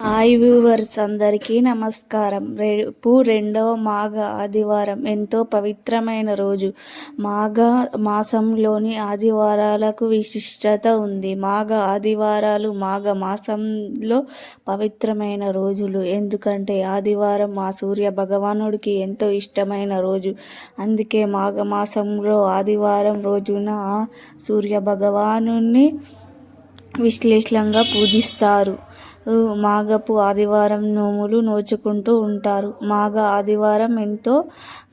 Hi viewers అందరికీ నమస్కారం. రేపు రెండవ మాఘ ఆదివారం. ఎంతో పవిత్రమైన రోజు. మాఘ మాసంలోని ఆదివారాలకు విశిష్టత ఉంది. మాఘ ఆదివారాలు మాఘ మాసంలో పవిత్రమైన రోజులు. ఎందుకంటే ఆదివారం మా సూర్య భగవానుడికి ఎంతో ఇష్టమైన రోజు. అందుకే మాఘ మాసంలో ఆదివారం రోజున సూర్య భగవాను విశ్లేషంగా పూజిస్తారు. మాఘపు ఆదివారం నోములు నోచుకుంటూ ఉంటారు. మాఘ ఆదివారం ఎంతో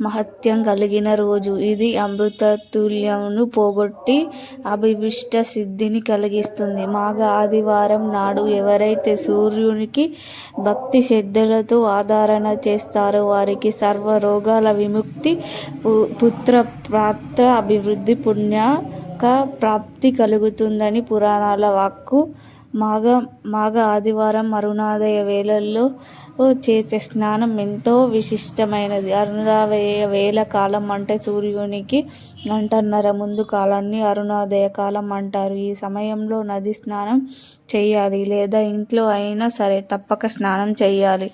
మహత్యం కలిగిన రోజు. ఇది అమృతతుల్యమును పోగొట్టి అభివిష్ట సిద్ధిని కలిగిస్తుంది. మాఘ ఆదివారం నాడు ఎవరైతే సూర్యునికి భక్తి శ్రద్ధలతో ఆధారణ చేస్తారో వారికి సర్వ రోగాల విముక్తి పుత్ర ప్రాప్త అభివృద్ధి పుణ్యక ప్రాప్తి కలుగుతుందని పురాణాల వాక్కు మాఘ మాఘ ఆదివారం అరుణోదయ వేళల్లో చేసే స్నానం ఎంతో విశిష్టమైనది. అరుణోదయ వేళ కాలం అంటే సూర్యునికి గంటన్నర ముందు కాలాన్ని అరుణోదయ కాలం అంటారు. ఈ సమయంలో నది స్నానం చేయాలి లేదా ఇంట్లో అయినా సరే తప్పక స్నానం చేయాలి.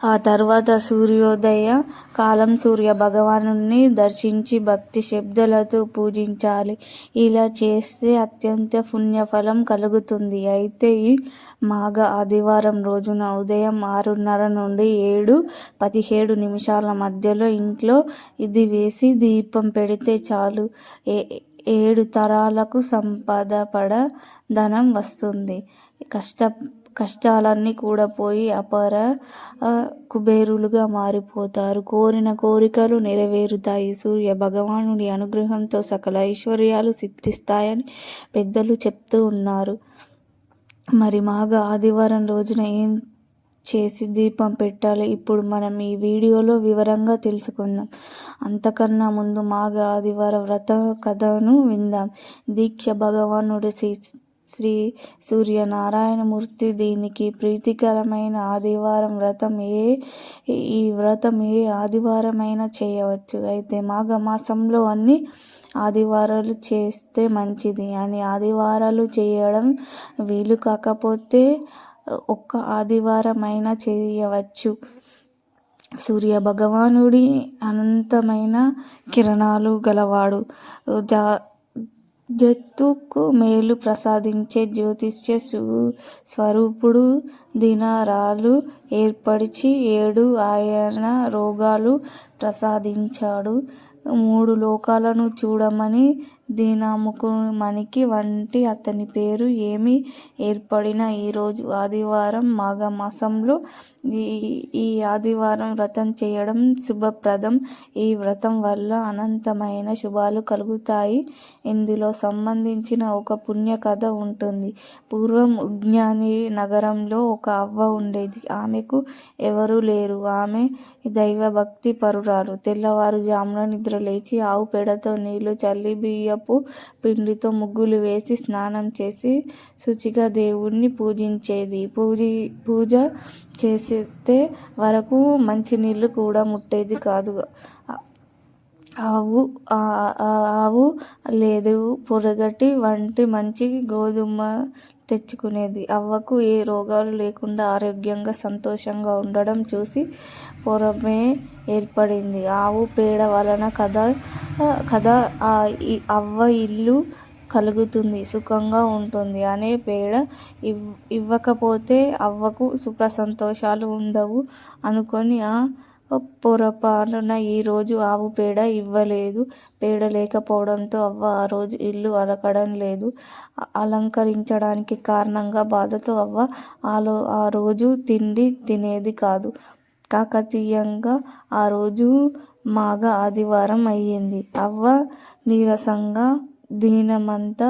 ఆ తర్వాత సూర్యోదయ కాలం సూర్య భగవాను దర్శించి భక్తి శబ్దాలతో పూజించాలి. ఇలా చేస్తే అత్యంత పుణ్యఫలం కలుగుతుంది. అయితే ఈ మాఘ ఆదివారం రోజున ఉదయం ఆరున్నర నుండి ఏడు పదిహేడు నిమిషాల మధ్యలో ఇంట్లో ఇది వేసి దీపం పెడితే చాలు. ఏ ఏడు తరాలకు సంపద పడ ధనం వస్తుంది. కష్ట కష్టాలన్నీ కూడా పోయి అపార కుబేరులుగా మారిపోతారు. కోరిన కోరికలు నెరవేరుతాయి. సూర్య భగవానుడి అనుగ్రహంతో సకల ఐశ్వర్యాలు సిద్ధిస్తాయని పెద్దలు చెప్తూ ఉన్నారు. మరి మాఘ ఆదివారం రోజున ఏం చేసి దీపం పెట్టాలి? ఇప్పుడు మనం ఈ వీడియోలో వివరంగా తెలుసుకుందాం. అంతకన్నా ముందు మాఘ ఆదివార వ్రత కథను విందాం. దీక్ష భగవానుడి శ్రీ సూర్యనారాయణమూర్తి దీనికి ప్రీతికరమైన ఆదివారం వ్రతం ఏ ఈ వ్రతం ఏ ఆదివారమైనా చేయవచ్చు. అయితే మాఘమాసంలో అన్ని ఆదివారాలు చేస్తే మంచిది అని ఆదివారాలు చేయడం వీలు కాకపోతే ఒక్క ఆదివారమైనా చేయవచ్చు. సూర్య భగవానుడి అనంతమైన కిరణాలు గలవాడు. జా జత్తుకు మేలు ప్రసాదించే జ్యోతిష్య స్వరూపుడు దినరాలు ఏర్పరిచి ఏడు ఆయన రోగాలు ప్రసాదించాడు. మూడు లోకాలను చూడమని దీనాముకుమనికి వంటి అతని పేరు ఏమి ఏర్పడిన ఈరోజు ఆదివారం మాఘమాసంలో ఈ ఈ ఆదివారం వ్రతం చేయడం శుభప్రదం. ఈ వ్రతం వల్ల అనంతమైన శుభాలు కలుగుతాయి. ఇందులో సంబంధించిన ఒక పుణ్య కథ ఉంటుంది. పూర్వం ఉజ్ఞాని నగరంలో ఒక అవ్వ ఉండేది. ఆమెకు ఎవరూ లేరు. ఆమె దైవభక్తి పరురాలు తెల్లవారుజామున నిద్రలేచి ఆవు పేడతో నీళ్ళు చల్లి బియ్యపు పిండితో ముగ్గులు వేసి స్నానం చేసి శుచిగా దేవుణ్ణి పూజించేది. పూజి పూజ చేస్తే వరకు మంచినీళ్ళు కూడా ముట్టేది కాదు. ఆవు ఆవు లేదు. పొరగటి వంటి మంచి గోధుమ తెచ్చుకునేది. అవ్వకు ఏ రోగాలు లేకుండా ఆరోగ్యంగా సంతోషంగా ఉండడం చూసి పొరమే ఏర్పడింది. ఆవు పేడ వలన కథ కథ అవ్వ ఇల్లు కలుగుతుంది సుఖంగా ఉంటుంది అనే పేడ ఇవ్ ఇవ్వకపోతే అవ్వకు సుఖ సంతోషాలు ఉండవు అనుకొని ఆ పొరపాటున ఈరోజు ఆవు పేడ ఇవ్వలేదు. పేడ లేకపోవడంతో అవ్వ ఆ రోజు ఇల్లు అలకడం లేదు. అలంకరించడానికి కారణంగా బాధతో అవ్వ ఆలో ఆ రోజు తిండి తినేది కాదు. కాకతీయంగా ఆ రోజు మాఘ ఆదివారం అయ్యింది. అవ్వ నీరసంగా దీనమంతా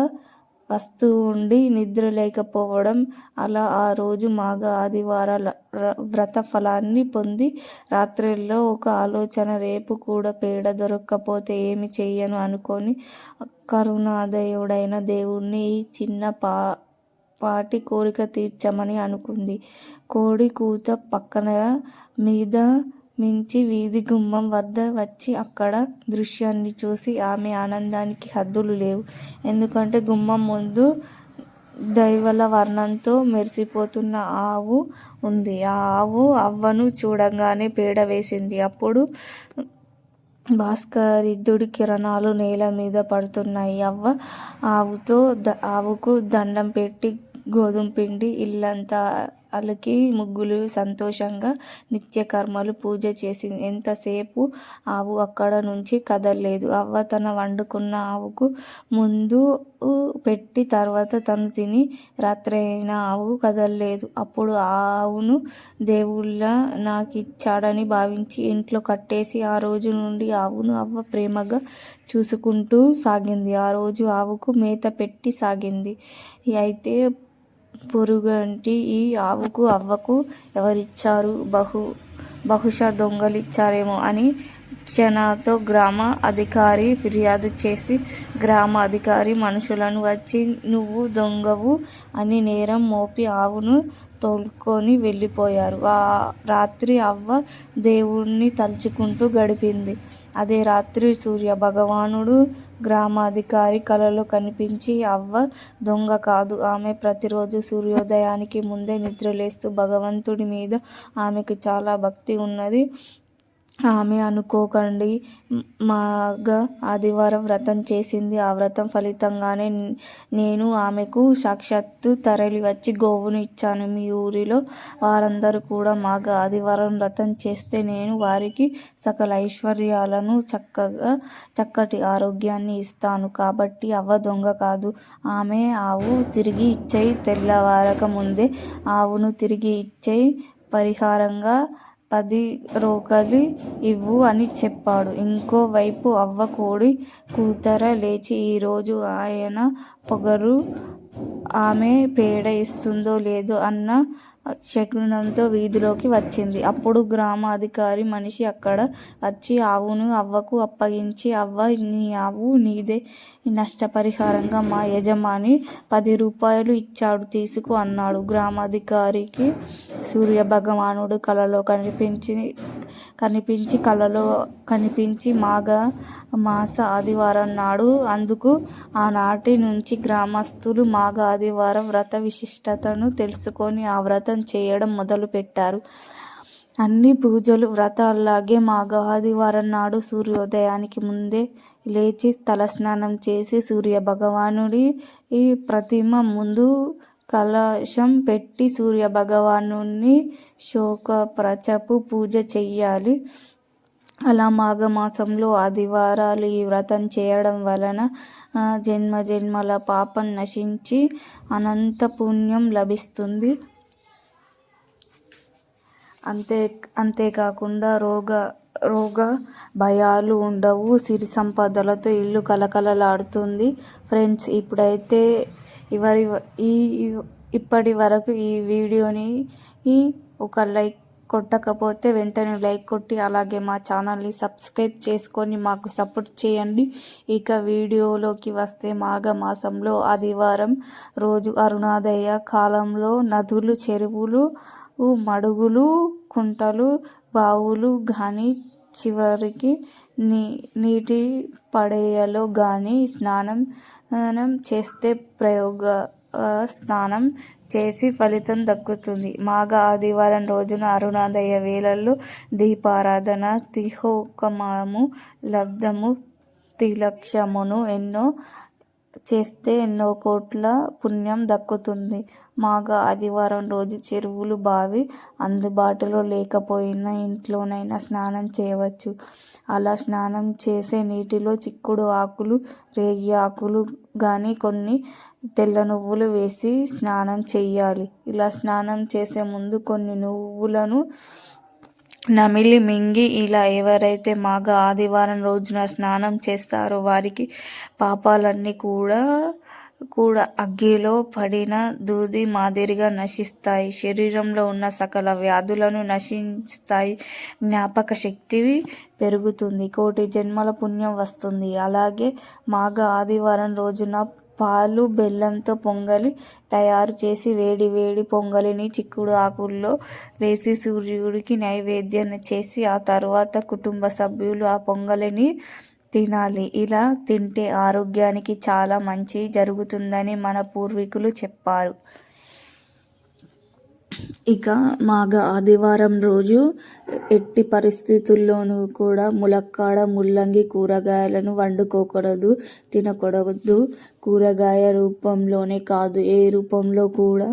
వస్తూ ఉండి నిద్ర లేకపోవడం అలా ఆ రోజు మాఘ ఆదివారాల వ్రత ఫలాన్ని పొంది రాత్రిలో ఒక ఆలోచన రేపు కూడా పేడ దొరక్కపోతే ఏమి చెయ్యను అనుకొని కరుణాదయుడైన దేవుణ్ణి ఈ చిన్న పా పాటి కోరిక తీర్చమని అనుకుంది. కోడి కూత పక్కన మీద మించి వీధి గుమ్మం వద్ద వచ్చి అక్కడ దృశ్యాన్ని చూసి ఆమె ఆనందానికి హద్దులు లేవు ఎందుకంటే గుమ్మం ముందు దైవల వర్ణంతో మెరిసిపోతున్న ఆవు ఉంది. ఆ ఆవు అవ్వను చూడంగానే పేడ వేసింది. అప్పుడు భాస్కరిద్దుడి కిరణాలు నేల మీద పడుతున్నాయి. అవ్వ ఆవుతో ఆవుకు దండం పెట్టి గోధుమ పిండి ఇల్లంతా అలికి ముగ్గులు సంతోషంగా నిత్యకర్మలు పూజ చేసింది. ఎంతసేపు ఆవు అక్కడ నుంచి కదలలేదు అవ్వ తను వండుకున్న ఆవుకు ముందు పెట్టి తర్వాత తను తిని రాత్రైన ఆవు కదలలేదు అప్పుడు ఆ ఆవును దేవుళ్ళ నాకు ఇచ్చాడని భావించి ఇంట్లో కట్టేసి ఆ రోజు నుండి ఆవును అవ్వ ప్రేమగా చూసుకుంటూ సాగింది. ఆ రోజు ఆవుకు మేత పెట్టి సాగింది. అయితే పురుగంటి ఈ ఆవుకు అవ్వకు ఎవరిచ్చారు? బహు బహుశా దొంగలిచ్చారేమో అని క్షణతో గ్రామ అధికారి ఫిర్యాదు చేసి గ్రామ అధికారి మనుషులను వచ్చి నువ్వు దొంగవు అని నేరం మోపి ఆవును తోలుకొని వెళ్ళిపోయారు. ఆ రాత్రి అవ్వ దేవుణ్ణి తలుచుకుంటూ గడిపింది. అదే రాత్రి సూర్య భగవానుడు గ్రామాధికారి కలలో కనిపించి అవ్వ దొంగ కాదు. ఆమె ప్రతిరోజు సూర్యోదయానికి ముందే నిద్రలేస్తూ భగవంతుడి మీద ఆమెకు చాలా భక్తి ఉన్నది. ఆమె అనుకోకండి మాగ ఆదివారం వ్రతం చేసింది. ఆ వ్రతం ఫలితంగానే నేను ఆమెకు సాక్షాత్తూ తరలివచ్చి గోవును ఇచ్చాను. మీ ఊరిలో వారందరూ కూడా మాగ ఆదివారం వ్రతం చేస్తే నేను వారికి సకల ఐశ్వర్యాలను చక్కగా చక్కటి ఆరోగ్యాన్ని ఇస్తాను. కాబట్టి అవ్వ దొంగ కాదు. ఆమె ఆవు తిరిగి ఇచ్చెయ్ తెల్లవారక ముందే ఆవును తిరిగి ఇచ్చేయి పరిహారంగా పది రోకలి ఇవ్వు అని చెప్పాడు. ఇంకోవైపు అవ్వ కోడి కూతర లేచి ఈ రోజు ఆయన పొగరు ఆమె పేడ ఇస్తుందో లేదో అన్న శకునంతో వీధిలోకి వచ్చింది. అప్పుడు గ్రామ అధికారి మనిషి అక్కడ వచ్చి ఆవును అవ్వకు అప్పగించి అవ్వ నీ ఆవు నీదే నష్టపరిహారంగా మా యజమాని పది రూపాయలు ఇచ్చాడు తీసుకు అన్నాడు. గ్రామాధికారికి సూర్య భగవానుడు కలలో కనిపించి కలలో కనిపించి మాఘ మాస ఆదివారం నాడు అందుకు ఆనాటి నుంచి గ్రామస్తులు మాఘ ఆదివారం వ్రత విశిష్టతను తెలుసుకొని ఆ వ్రతం చేయడం మొదలుపెట్టారు. అన్ని పూజలు, వ్రతాల్లాగే మాఘ ఆదివారం నాడు సూర్యోదయానికి ముందే లేచి తలస్నానం చేసి సూర్య భగవానుడి ఈ ప్రతిమ ముందు కలశం పెట్టి సూర్య భగవానుడిని శోక ప్రచపు పూజ చెయ్యాలి. అలా మాఘమాసంలో ఆదివారాలు ఈ వ్రతం చేయడం వలన జన్మ జన్మల పాపం నశించి అనంత పుణ్యం లభిస్తుంది. అంతే అంతేకాకుండా రోగ రోగ భయాలు ఉండవు. సిరి సంపదలతో ఇల్లు కళకళలాడుతుంది. ఫ్రెండ్స్ ఇప్పుడైతే ఇప్పటివరకు ఈ వీడియోని ఒక లైక్ కొట్టకపోతే వెంటనే లైక్ కొట్టి అలాగే మా ఛానల్ని సబ్స్క్రైబ్ చేసుకొని మాకు సపోర్ట్ చేయండి. ఇక వీడియోలోకి వస్తే మాఘ మాసంలో ఆదివారం రోజు అరుణాదయ కాలంలో నదులు, చెరువులు, మడుగులు, కుంటలు, బావులు కానీ చివరికి నీ నీటి పడేయలో కానీ స్నానం చేస్తే ప్రయోగ స్నానం చేసి ఫలితం దక్కుతుంది. మాఘ ఆదివారం రోజున అరుణోదయ వేళల్లో దీపారాధన, తిహోకమము లబ్ధము, తిలక్షమును ఎన్నో చేస్తే ఎన్నో కోట్ల పుణ్యం దక్కుతుంది. మాఘ ఆదివారం రోజు చెరువులు బావి అందుబాటులో లేకపోయినా ఇంట్లోనైనా స్నానం చేయవచ్చు. అలా స్నానం చేసే నీటిలో చిక్కుడు ఆకులు, రేగి ఆకులు కానీ కొన్ని తెల్ల నువ్వులు వేసి స్నానం చేయాలి ఇలా స్నానం చేసే ముందు కొన్ని నువ్వులను నమిలి మింగి ఇలా ఎవరైతే మాఘ ఆదివారం రోజున స్నానం చేస్తారో వారికి పాపాలన్నీ కూడా కూడా అగ్గిలో పడిన దూది మాదిరిగా నశిస్తాయి. శరీరంలో ఉన్న సకల వ్యాధులను నశిస్తాయి. జ్ఞాపక శక్తి పెరుగుతుంది. కోటి జన్మల పుణ్యం వస్తుంది. అలాగే మాఘ ఆదివారం రోజున పాలు, బెల్లంతో పొంగలి తయారు చేసి వేడివేడి పొంగలిని చిక్కుడు ఆకుల్లో వేసి సూర్యుడికి నైవేద్యం చేసి ఆ తర్వాత కుటుంబ సభ్యులు ఆ పొంగలిని తినాలి. ఇలా తింటే ఆరోగ్యానికి చాలా మంచి జరుగుతుందని మన పూర్వీకులు చెప్పారు. ఇక మాఘ ఆదివారం రోజు ఎట్టి పరిస్థితుల్లోనూ కూడా ములక్కాడ ముల్లంగి కూరగాయలను వండుకోకూడదు తినకూడదు. కూరగాయ రూపంలోనే కాదు ఏ రూపంలో కూడా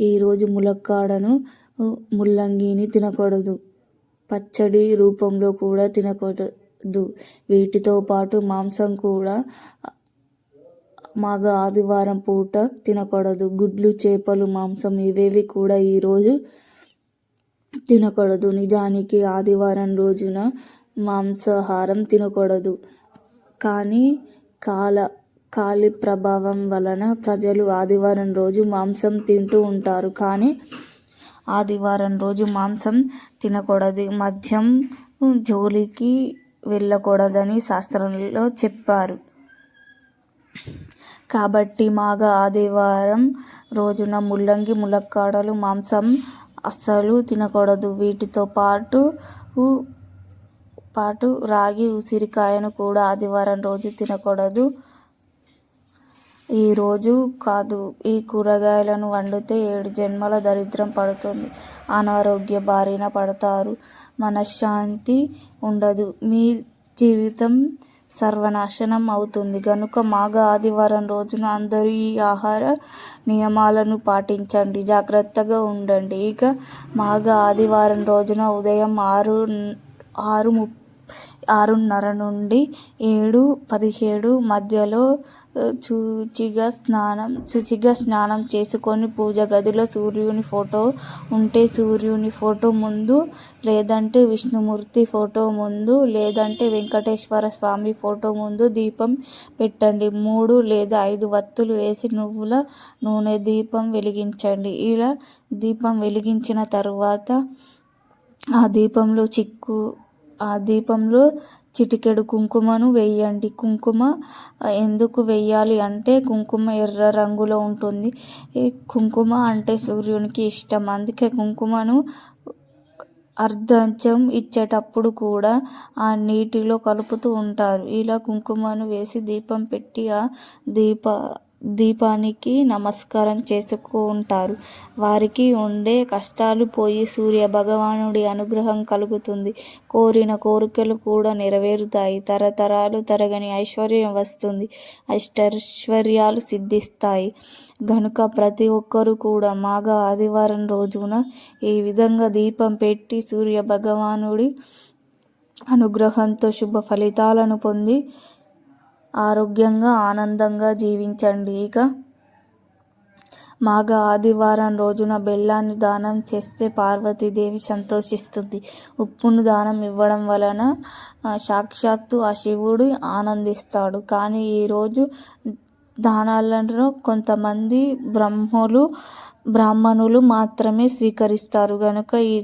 ఈరోజు ములక్కాడను ముల్లంగిని తినకూడదు. పచ్చడి రూపంలో కూడా తినకూడదు. వీటితో పాటు మాంసం కూడా మాగ ఆదివారం పూట తినకూడదు. గుడ్లు చేపలు మాంసం ఇవేవి కూడా ఈరోజు తినకూడదు. నిజానికి ఆదివారం రోజున మాంసాహారం తినకూడదు. కానీ కాల కాలి ప్రభావం వలన ప్రజలు ఆదివారం రోజు మాంసం తింటూ ఉంటారు. కానీ ఆదివారం రోజు మాంసం తినకూడదు. మద్యం జోలికి వెళ్ళకూడదని శాస్త్రంలో చెప్పారు. కాబట్టి మాఘ ఆదివారం రోజున ముల్లంగి ములక్కాడలు మాంసం అస్సలు తినకూడదు. వీటితో పాటు పాటు రాగి ఉసిరికాయను కూడా ఆదివారం రోజు తినకూడదు. ఈరోజు కాదు. ఈ కూరగాయలను వండితే ఏడు జన్మల దరిద్రం పడుతుంది. అనారోగ్య బారిన పడతారు. మనశ్శాంతి ఉండదు. మీ జీవితం సర్వనాశనం అవుతుంది. కనుక మాఘ ఆదివారం రోజున అందరూ ఈ ఆహార నియమాలను పాటించండి. జాగ్రత్తగా ఉండండి. ఇక మాఘ ఆదివారం రోజున ఉదయం ఆరు ఆరు ము ఆరున్నర నుండి ఏడు పదిహేడు మధ్యలో శుచిగా స్నానం శుచిగా స్నానం చేసుకొని పూజ గదిలో సూర్యుని ఫోటో ఉంటే సూర్యుని ఫోటో ముందు లేదంటే విష్ణుమూర్తి ఫోటో ముందు లేదంటే వెంకటేశ్వర స్వామి ఫోటో ముందు దీపం పెట్టండి. మూడు లేదా ఐదు వత్తులు వేసి నువ్వుల నూనె దీపం వెలిగించండి. ఇలా దీపం వెలిగించిన తర్వాత ఆ దీపంలో చిక్కు ఆ దీపంలో చిటికెడు కుంకుమను వేయండి. కుంకుమ ఎందుకు వేయాలి అంటే కుంకుమ ఎర్ర రంగులో ఉంటుంది. ఈ కుంకుమ అంటే సూర్యునికి ఇష్టం. అందుకే కుంకుమను అర్ధంచం ఇచ్చేటప్పుడు కూడా ఆ నీటిలో కలుపుతూ ఉంటారు. ఇలా కుంకుమను వేసి దీపం పెట్టి ఆ దీప దీపానికి నమస్కారం చేసుకుంటారు వారికి ఉండే కష్టాలు పోయి సూర్య భగవానుడి అనుగ్రహం కలుగుతుంది. కోరిన కోరికలు కూడా నెరవేరుతాయి. తరతరాలు తరగని ఐశ్వర్యం వస్తుంది. అష్టైశ్వర్యాలు సిద్ధిస్తాయి. గనుక ప్రతి ఒక్కరూ కూడా మాఘ ఆదివారం రోజున ఈ విధంగా దీపం పెట్టి సూర్య భగవానుడి అనుగ్రహంతో శుభ ఫలితాలను పొంది ఆరోగ్యంగా ఆనందంగా జీవించండి. ఇక మాఘ ఆదివారం రోజున బెల్లాన్ని దానం చేస్తే పార్వతీదేవి సంతోషిస్తుంది. ఉప్పును దానం ఇవ్వడం వలన సాక్షాత్తు ఆ శివుడు ఆనందిస్తాడు. కానీ ఈరోజు దానాలను కొంతమంది బ్రహ్మలు బ్రాహ్మణులు మాత్రమే స్వీకరిస్తారు. కనుక ఈ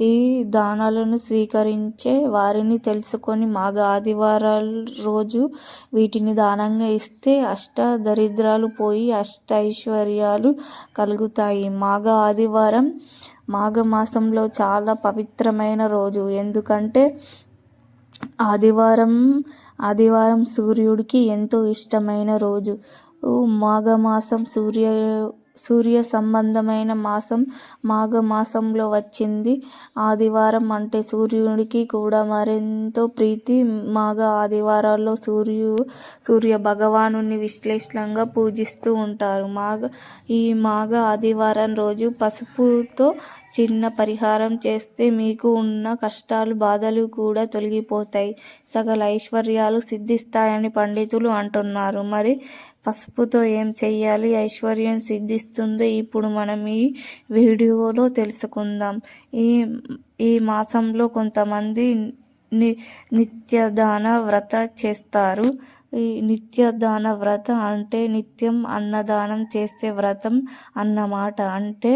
ఈ దానాలను స్వీకరించే వారిని తెలుసుకొని మాఘ ఆదివారాల రోజు వీటిని దానంగా ఇస్తే అష్ట దరిద్రాలు పోయి అష్ట ఐశ్వర్యాలు కలుగుతాయి. మాఘ ఆదివారం మాఘమాసంలో చాలా పవిత్రమైన రోజు. ఎందుకంటే ఆదివారం ఆదివారం సూర్యుడికి ఎంతో ఇష్టమైన రోజు. మాఘమాసం సూర్య సూర్య సంబంధమైన మాసం మాఘమాసంలో వచ్చింది. ఆదివారం అంటే సూర్యుడికి కూడా మరెంతో ప్రీతి. మాఘ ఆదివారాల్లో సూర్యు సూర్య భగవాను విశ్లేషణంగా పూజిస్తూ ఉంటారు. మాఘ ఈ మాఘ ఆదివారం రోజు పసుపుతో చిన్న పరిహారం చేస్తే మీకు ఉన్న కష్టాలు బాధలు కూడా తొలగిపోతాయి. సకల ఐశ్వర్యాలు సిద్ధిస్తాయని పండితులు అంటున్నారు. మరి పసుపుతో ఏం చెయ్యాలి? ఐశ్వర్యం సిద్ధిస్తుందో ఇప్పుడు మనం ఈ వీడియోలో తెలుసుకుందాం. ఈ ఈ మాసంలో కొంతమంది ని నిత్యదాన వ్రత చేస్తారు. ఈ నిత్యదాన వ్రత అంటే నిత్యం అన్నదానం చేసే వ్రతం అన్నమాట. అంటే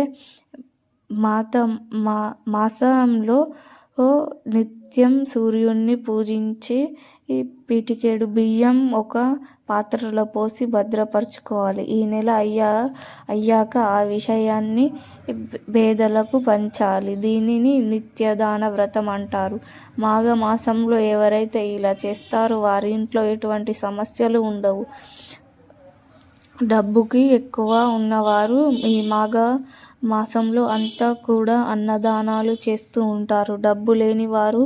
మాత మా మాసంలో నిత్యం సూర్యుడిని పూజించి ఈ పిటికెడు బియ్యం ఒక పాత్రలో పోసి భద్రపరచుకోవాలి. ఈ నెల అయ్యా అయ్యాక ఆ విషయాన్ని పేదలకు పంచాలి. దీనిని నిత్యదాన వ్రతం అంటారు. మాఘమాసంలో ఎవరైతే ఇలా చేస్తారో వారి ఇంట్లో ఎటువంటి సమస్యలు ఉండవు. డబ్బుకి ఎక్కువ ఉన్నవారు ఈ మాఘ మాసంలో అంతా కూడా అన్నదానాలు చేస్తూ ఉంటారు. డబ్బు లేని వారు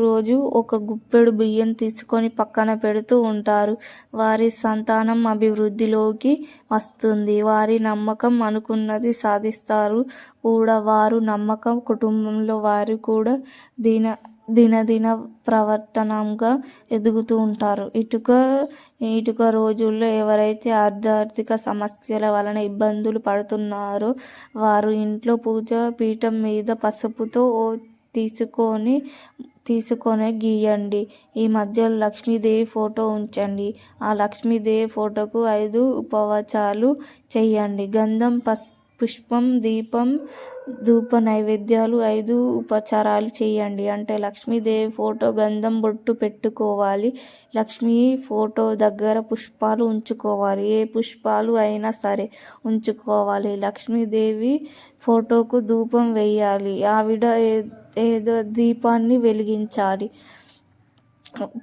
రోజు ఒక గుప్పెడు బియ్యం తీసుకొని పక్కన పెడుతూ ఉంటారు. వారి సంతానం అభివృద్ధిలోకి వస్తుంది. వారి నమ్మకం అనుకున్నది సాధిస్తారు. కూడా వారు నమ్మకం కుటుంబంలో వారు కూడా దీన దినదిన ప్రవర్తనంగా ఎదుగుతూ ఉంటారు. ఇటుక ఇటుక రోజుల్లో ఎవరైతే ఆర్థిక సమస్యల వలన ఇబ్బందులు పడుతున్నారో వారు ఇంట్లో పూజ పీఠం మీద పసుపుతో తీసుకొని తీసుకొని గీయండి. ఈ మధ్యలో లక్ష్మీదేవి ఫోటో ఉంచండి. ఆ లక్ష్మీదేవి ఫోటోకు ఐదు ఉపవాచాలు చేయండి. గంధం పస్ పుష్పం దీపం ధూప నైవేద్యాలు ఐదు ఉపచారాలు చేయండి. అంటే లక్ష్మీదేవి ఫోటో గంధం బొట్టు పెట్టుకోవాలి. లక్ష్మీ ఫోటో దగ్గర పుష్పాలు ఉంచుకోవాలి. ఏ పుష్పాలు అయినా సరే ఉంచుకోవాలి. లక్ష్మీదేవి ఫోటోకు ధూపం వేయాలి. ఆవిడ ఏదో దీపాన్ని వెలిగించాలి.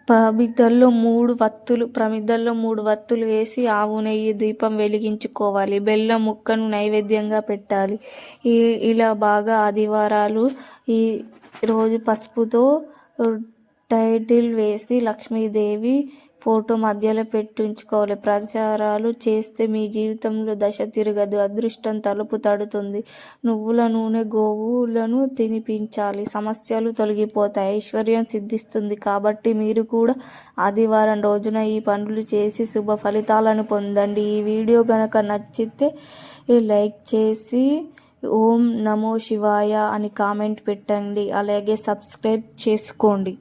ప్రమిదల్లో మూడు వత్తులు ప్రమిదల్లో మూడు వత్తులు వేసి ఆవు నెయ్యి దీపం వెలిగించుకోవాలి. బెల్లం ముక్కను నైవేద్యంగా పెట్టాలి. ఈ ఇలా బాగా ఆదివారాలు ఈ రోజు పసుపుతో టైటిల్ వేసి లక్ష్మీదేవి ఫోటో మధ్యలో పెట్టించుకోవాలి. ప్రచారాలు చేస్తే మీ జీవితంలో దశ తిరగదు. అదృష్టం తలుపు తడుతుంది. నువ్వుల నూనె గోవులను తినిపించాలి. సమస్యలు తొలగిపోతాయి. ఐశ్వర్యం సిద్ధిస్తుంది. కాబట్టి మీరు కూడా ఆదివారం రోజున ఈ పనులు చేసి శుభ ఫలితాలను పొందండి. ఈ వీడియో కనుక నచ్చితే లైక్ చేసి ఓం నమో శివాయ అని కామెంట్ పెట్టండి. అలాగే సబ్స్క్రైబ్ చేసుకోండి.